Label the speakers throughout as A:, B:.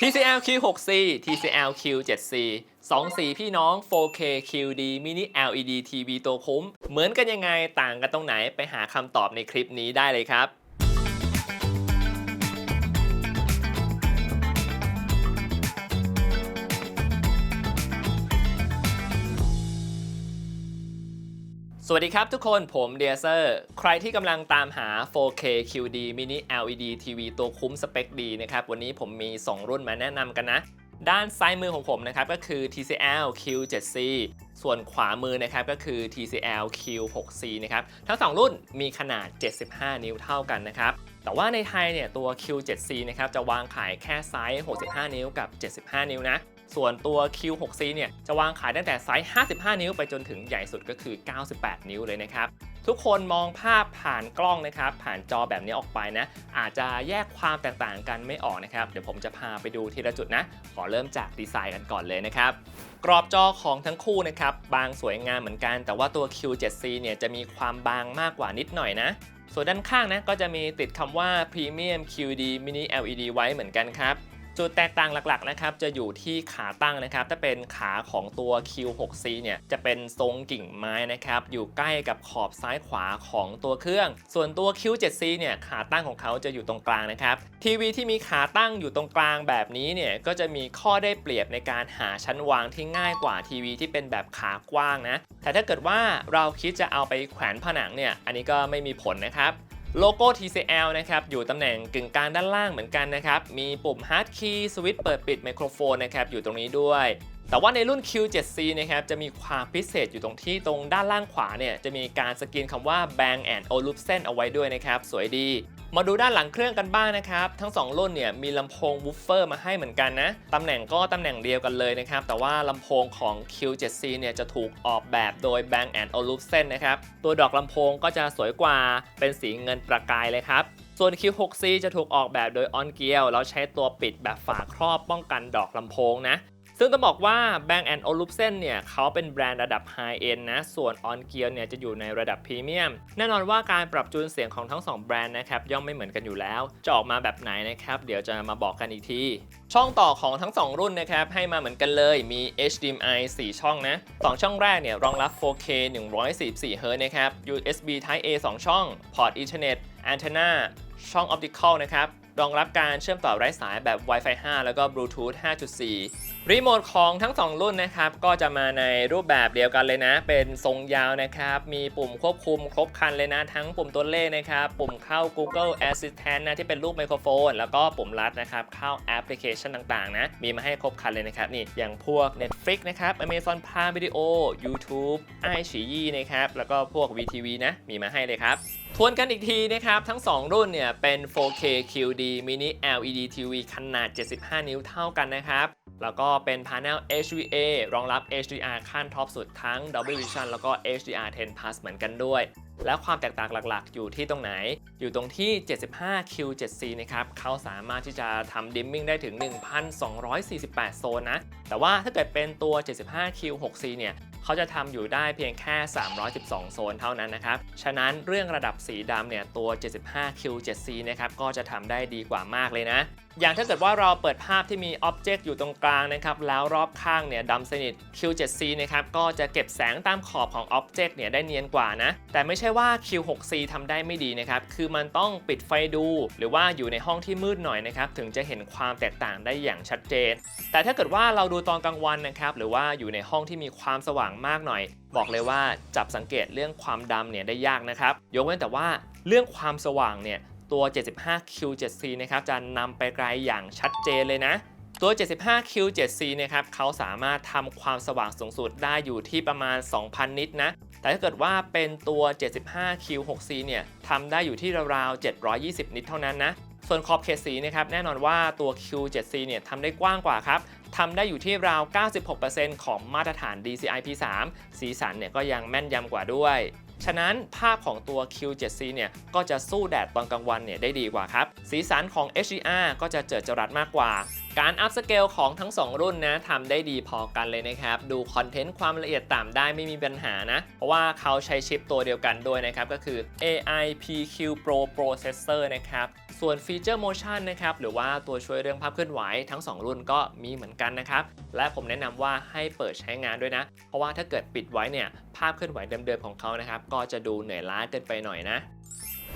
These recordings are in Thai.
A: TCL Q6C TCL Q7C สองสีพี่น้อง 4K QD Mini LED TV ตัวคุ้ม เหมือนกันยังไงต่างกันตรงไหนไปหาคำตอบในคลิปนี้ได้เลยครับ สวัสดีครับทุกคนผมเดียเซอร์ใครที่กำลังตามหา 4K QD Mini LED TV ตัวคุ้มสเปคดีนะครับ วันนี้ผมมี 2 รุ่นมาแนะนำกันนะ ด้านซ้ายมือของผมนะครับก็คือ TCL Q7C ส่วนขวามือนะครับก็คือ TCL Q6C นะครับ ทั้ง 2 รุ่นมีขนาด 75 นิ้วเท่ากันนะครับ แต่ว่าในไทยเนี่ยตัว Q7C นะครับจะวางขายแค่ไซส์ 65 นิ้วกับ 75 นิ้วนะ ส่วนตัว Q6C เนี่ยจะวางขายตั้งแต่ไซส์ 55 นิ้วไปจนถึงใหญ่สุดก็คือ 98 นิ้วเลยนะครับ ทุกคนมองภาพผ่านกล้องนะครับ ผ่านจอแบบนี้ออกไปนะ อาจจะแยกความแตกต่างกันไม่ออกนะครับ เดี๋ยวผมจะพาไปดูทีละจุดนะ ขอเริ่มจากดีไซน์กันก่อนเลยนะครับกรอบจอของทั้งคู่นะครับ บางสวยงามเหมือนกัน แต่ว่าตัว Q7C เนี่ยจะมีความบางมากกว่านิดหน่อยนะ ส่วนด้านข้างนะก็จะมีติดคำว่า Premium QD Mini LED ไว้เหมือนกันครับ จุดแตกต่างหลักๆนะครับจะอยู่ที่ขาตั้งนะครับ ถ้าเป็นขาของตัว Q6C เนี่ยจะเป็นทรงกิ่งไม้นะครับ อยู่ใกล้กับขอบซ้ายขวาของตัวเครื่อง ส่วนตัว Q7C เนี่ยขาตั้งของเขาจะอยู่ตรงกลางนะครับทีวีที่มีขาตั้งอยู่ตรงกลางแบบนี้เนี่ยก็จะมีข้อได้เปรียบในการหาชั้นวางที่ง่ายกว่าทีวีที่เป็นแบบขากว้างนะแต่ถ้าเกิดว่าเราคิดจะเอาไปแขวนผนังเนี่ยอันนี้ก็ไม่มีผลนะครับ โลโก้ TCL นะครับอยู่ตำแหน่งกึ่งกลางด้านล่างเหมือนกันนะครับ มีปุ่ม Hard Key สวิตช์เปิดปิดไมโครโฟนนะครับอยู่ตรงนี้ด้วย แต่ว่าในรุ่น Q7C นะครับจะมีความพิเศษอยู่ตรงที่ตรงด้านล่างขวาเนี่ยจะมีการสกรีนคำว่า Bang Olufsen เอาไว้ด้วยนะครับ สวยดี มาดูด้านหลังเครื่องกันบ้างนะครับ ทั้ง 2 รุ่นเนี่ยมีลำโพงวูฟเฟอร์มาให้เหมือนกันนะตำแหน่งก็ตำแหน่งเดียวกันเลยนะครับ แต่ว่าลำโพงของ Q7C เนี่ยจะถูกออกแบบโดย Bang Olufsen นะครับ ตัวดอกลำโพงก็จะสวยกว่าเป็นสีเงินประกายเลยครับส่วน Q6C จะถูกออกแบบโดย On g e a r แล้วใช้ตัวปิดแบบฝาครอบป้องกันดอกลำโพงนะ ซึ่งต้องบอกว่า Bang Olufsen เนี่ยเขาเป็นแบรนด์ระดับ High End นะ ส่วน On Gear เนี่ยจะอยู่ในระดับพรีเมียม แน่นอนว่าการปรับจูนเสียงของทั้ง 2 แบรนด์นะครับย่อมไม่เหมือนกันอยู่แล้ว จะออกมาแบบไหนนะครับ เดี๋ยวจะมาบอกกันอีกที ช่องต่อของทั้ง 2 รุ่นนะครับให้มาเหมือนกันเลยมี HDMI 4 ช่องนะ 2 ช่องแรกเนี่ยรองรับ 4K 144 Hz นะครับ USB Type A 2 ช่อง พอร์ต Ethernet Antenna ช่อง Optical นะครับรองรับการเชื่อมต่อไร้สายแบบ Wi-Fi 5 แล้วก็ Bluetooth 5.4 รีโมทของทั้ง 2 รุ่นนะครับ ก็จะมาในรูปแบบเดียวกันเลยนะ เป็นทรงยาวนะครับ มีปุ่มควบคุมครบครันเลยนะ ทั้งปุ่มตัวเลขนะครับ ปุ่มเข้า Google Assistant นะ ที่เป็นรูปไมโครโฟน แล้วก็ปุ่มลัดนะครับ เข้าแอปพลิเคชันต่างๆ นะ มีมาให้ครบครันเลยนะครับ นี่ อย่างพวก Netflix นะครับ Amazon Prime Video YouTube iQIYI นะครับ แล้วก็พวก VTV นะ มีมาให้เลยครับ ทวนกันอีกทีนะครับ ทั้ง 2 รุ่นเนี่ยเป็น 4K QD Mini LED TV ขนาด 75 นิ้วเท่ากันนะครับ แล้วก็เป็น Panel HVA รองรับ HDR ขั้นท็อปสุดทั้ง Dolby Vision แล้วก็ HDR 10 Plus เหมือนกันด้วย แล้วความแตกต่างหลักๆ อยู่ที่ตรงไหน อยู่ตรงที่ 75Q7C นะครับเขาสามารถที่จะทำดิมมิ่งได้ถึง 1,248 โซนนะ แต่ว่าถ้าเกิดเป็นตัว 75Q6C เนี่ย เขาจะทำอยู่ได้เพียงแค่ 312 โซนเท่านั้นนะครับ ฉะนั้นเรื่องระดับสีดำเนี่ยตัว 75Q7C นะครับก็จะทำได้ดีกว่ามากเลยนะ อย่างถ้าเกิดว่าเราเปิดภาพที่มีอ็อบเจกต์อยู่ตรงกลางนะครับแล้วรอบข้างเนี่ยดำสนิท Q7C นะครับก็จะเก็บแสงตามขอบของอ็อบเจกต์เนี่ยได้เนียนกว่านะ แต่ไม่ใช่ว่า Q6C ทำได้ไม่ดีนะครับ คือมันต้องปิดไฟดู หรือว่าอยู่ในห้องที่มืดหน่อยนะครับ ถึงจะเห็นความแตกต่างได้อย่างชัดเจน แต่ถ้าเกิดว่าเราดูตอนกลางวันนะครับหรือว่าอยู่ในห้องที่มีความสว่างมากหน่อย บอกเลยว่าจับสังเกตเรื่องความดำเนี่ยได้ยากนะครับยกเว้นแต่ว่าเรื่องความสว่างเนี่ย ตัว 75Q7C นะครับจะนำไปไกลอย่างชัดเจนเลยนะ ตัว 75Q7C นะครับเขาสามารถทำความสว่างสูงสุดได้อยู่ที่ประมาณ 2,000 นิตนะ แต่ถ้าเกิดว่าเป็นตัว 75Q6C เนี่ยทำได้อยู่ที่ราวๆ 720 นิตเท่านั้นนะ ส่วนขอบเขตสีนะครับแน่นอนว่าตัว Q7C เนี่ยทำได้กว้างกว่าครับทำได้อยู่ที่ราว 96%ของมาตรฐาน DCI P3 สีสันเนี่ยก็ยังแม่นยำกว่าด้วย ฉะนั้นภาพของตัว Q7C เนี่ยก็จะสู้แดดตอนกลางวันเนี่ยได้ดีกว่าครับ สีสันของ HDR ก็จะเจิดจรัสมากกว่า การอัพสเกลของทั้ง 2 รุ่นนะทำได้ดีพอกันเลยนะครับ ดูคอนเทนต์ความละเอียดต่ำได้ไม่มีปัญหานะ เพราะว่าเขาใช้ชิปตัวเดียวกันด้วยนะครับ ก็คือ AI PQ Pro Processor นะครับ ส่วนฟีเจอร์ motion นะครับ หรือว่าตัวช่วยเรื่องภาพเคลื่อนไหวทั้ง 2 รุ่นก็มีเหมือนกันนะครับ และผมแนะนำว่าให้เปิดใช้งานด้วยนะ เพราะว่าถ้าเกิดปิดไว้เนี่ยภาพเคลื่อนไหวเดิมๆของเขานะครับก็จะดูเหนื่อยล้าเกินไปหน่อยนะ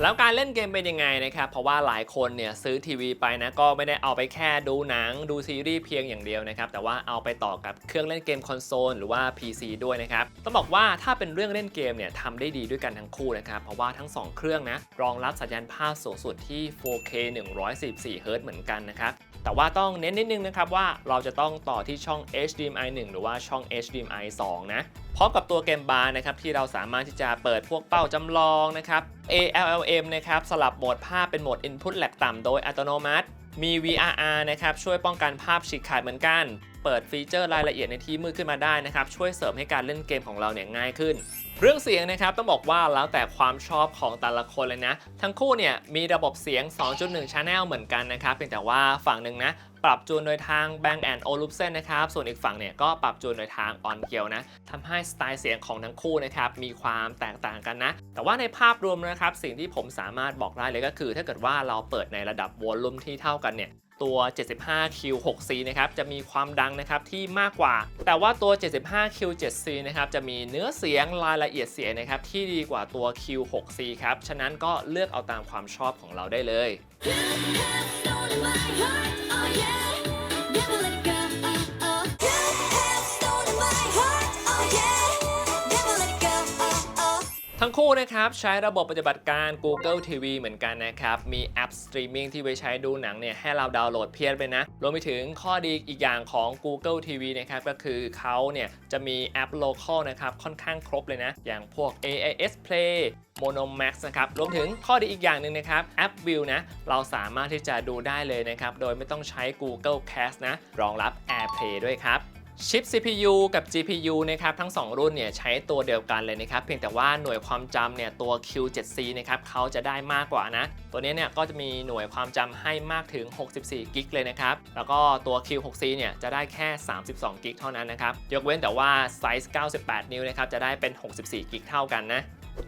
A: แล้วการเล่นเกมเป็นยังไงนะครับ เพราะว่าหลายคนเนี่ยซื้อทีวีไปนะก็ไม่ได้เอาไปแค่ดูหนังดูซีรีส์เพียงอย่างเดียวนะครับ แต่ว่าเอาไปต่อกับเครื่องเล่นเกมคอนโซลหรือว่า PC ด้วยนะครับ ต้องบอกว่าถ้าเป็นเรื่องเล่นเกมเนี่ยทำได้ดีด้วยกันทั้งคู่นะครับ เพราะว่าทั้ง 2 เครื่องนะรองรับสัญญาณภาพสูงสุดที่ 4K 144 Hz เหมือนกันนะครับ แต่ว่าต้องเน้นนิดนึงนะครับว่าเราจะต้องต่อที่ช่อง HDMI 1 หรือว่าช่อง HDMI 2 นะพร้อมกับตัวเกมบาร์นะครับที่เราสามารถที่จะเปิดพวกเป้าจำลองนะครับ ALLM นะครับสลับโหมดภาพเป็นโหมด Input Lag ต่ำโดยอัตโนมัติ มี VRR นะครับช่วยป้องกันภาพฉีกขาดเหมือนกัน เปิดฟีเจอร์รายละเอียดในที่มืดขึ้นมาได้นะครับ ช่วยเสริมให้การเล่นเกมของเราเนี่ยง่ายขึ้น เรื่องเสียงนะครับต้องบอกว่าแล้วแต่ความชอบของแต่ละคนเลยนะ ทั้งคู่เนี่ยมีระบบเสียง 2.1 Channel เหมือนกันนะครับเพียงแต่ว่าฝั่งหนึ่งนะปรับจูนโดยทาง Bang Olufsen นะครับ ส่วนอีกฝั่งเนี่ยก็ปรับจูนโดยทาง On Gel นะทำให้สไตล์เสียงของทั้งคู่นะครับ มีความแตกต่างกันนะ แต่ว่าในภาพรวมนะครับ สิ่งที่ผมสามารถบอกได้เลยก็คือ ถ้าเกิดว่าเราเปิดในระดับวอลลุ่มที่เท่ากันเนี่ย ตัว 75Q6C นะครับจะมีความดังนะครับที่มากกว่า แต่ว่าตัว 75Q7C นะครับจะมีเนื้อเสียงรายละเอียดเสียงนะครับที่ดีกว่าตัว Q6C ครับฉะนั้นก็เลือกเอาตามความชอบของเราได้เลย
B: Yeah,
A: ทั้งคู่นะครับใช้ระบบปฏิบัติการ Google TV เหมือนกันนะครับ มีแอปสตรีมมิ่งที่ไว้ใช้ดูหนังเนี่ยให้เราดาวน์โหลดเพียบเลยนะ รวมไปถึงข้อดีอีกอย่างของ Google TV นะครับก็คือเขาเนี่ยจะมีแอป local นะครับค่อนข้างครบเลยนะ อย่างพวก AIS Play Monomax นะครับรวมถึงข้อดีอีกอย่างหนึ่งนะครับแอป View นะเราสามารถที่จะดูได้เลยนะครับโดยไม่ต้องใช้ Google Cast นะรองรับ AirPlay ด้วยครับ ชิป CPU กับ GPU นะครับทั้ง 2 รุ่นเนี่ยใช้ตัวเดียวกันเลยนะครับเพียงแต่ว่าหน่วยความจำเนี่ยตัว Q7C นะครับเขาจะได้มากกว่านะ ตัวนี้เนี่ยก็จะมีหน่วยความจำให้มากถึง 64กิกเลยนะครับ แล้วก็ตัว Q6C เนี่ยจะได้แค่ 32กิกเท่านั้นนะครับ ยกเว้นแต่ว่าไซส์ 98 นิ้วนะครับจะได้เป็น 64กิกเท่ากันนะ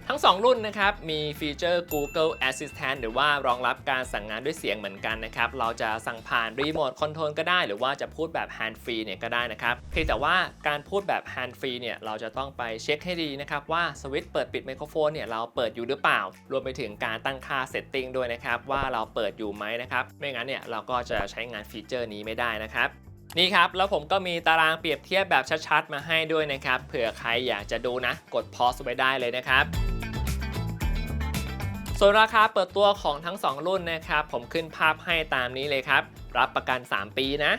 A: ทั้ง 2 รุ่นนะครับ มีฟีเจอร์ Google Assistant หรือว่ารองรับการสั่งงานด้วยเสียงเหมือนกันนะครับ เราจะสั่งผ่านรีโมทคอนโทรลก็ได้ หรือว่าจะพูดแบบ Hand Free เนี่ยก็ได้นะครับ เพียงแต่ว่าการพูดแบบ Hand Free เนี่ย เราจะต้องไปเช็คให้ดีนะครับ ว่าสวิตช์เปิดปิดไมโครโฟนเนี่ย เราเปิดอยู่หรือเปล่า รวมไปถึงการตั้งค่าเซตติ้งด้วยนะครับ ว่าเราเปิดอยู่ไหมนะครับ ไม่งั้นเนี่ยเราก็จะใช้งานฟีเจอร์นี้ไม่ได้นะครับ นี่ครับ แล้วผมก็มีตารางเปรียบเทียบแบบชัดๆ มาให้ด้วยนะครับ เผื่อใครอยากจะดูนะ กด pause ไว้ได้เลยนะครับส่วนราคาเปิดตัวของทั้ง 2 รุ่นนะครับ ผมขึ้นภาพให้ตามนี้เลยครับ รับประกัน 3 ปีนะ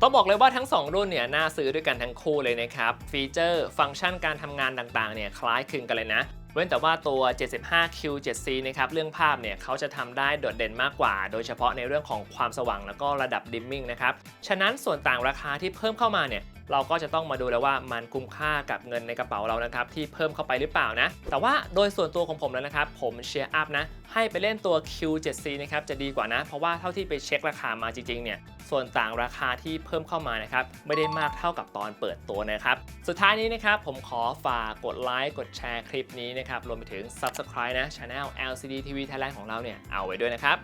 A: ต้องบอกเลยว่าทั้ง 2 รุ่นเนี่ยน่าซื้อด้วยกันทั้งคู่เลยนะครับ ฟีเจอร์ ฟังก์ชันการทำงานต่างๆเนี่ยคล้ายคลึงกันเลยนะ เว้นแต่ว่าตัว 75Q7C นะครับเรื่องภาพเนี่ยเขาจะทำได้โดดเด่นมากกว่า โดยเฉพาะในเรื่องของความสว่างแล้วก็ระดับดิมมิ่งนะครับ ฉะนั้นส่วนต่างราคาที่เพิ่มเข้ามาเนี่ย เราก็จะต้องมาดูแล้วว่ามันคุ้มค่ากับเงินในกระเป๋าเรานะครับที่เพิ่มเข้าไปหรือเปล่านะ แต่ว่าโดยส่วนตัวของผมแล้วนะครับผมเชียร์อัพนะให้ไปเล่นตัว Q7C นะครับจะดีกว่านะ เพราะว่าเท่าที่ไปเช็คราคามาจริงๆเนี่ยส่วนต่างราคาที่เพิ่มเข้ามานะครับไม่ได้มากเท่ากับตอนเปิดตัวนะครับสุดท้ายนี้นะครับผมขอฝากกดไลค์กดแชร์คลิปนี้นะครับรวมไปถึง Subscribe นะ Channel LCD TV Thailand ของเราเนี่ยเอาไว้ด้วยนะครับ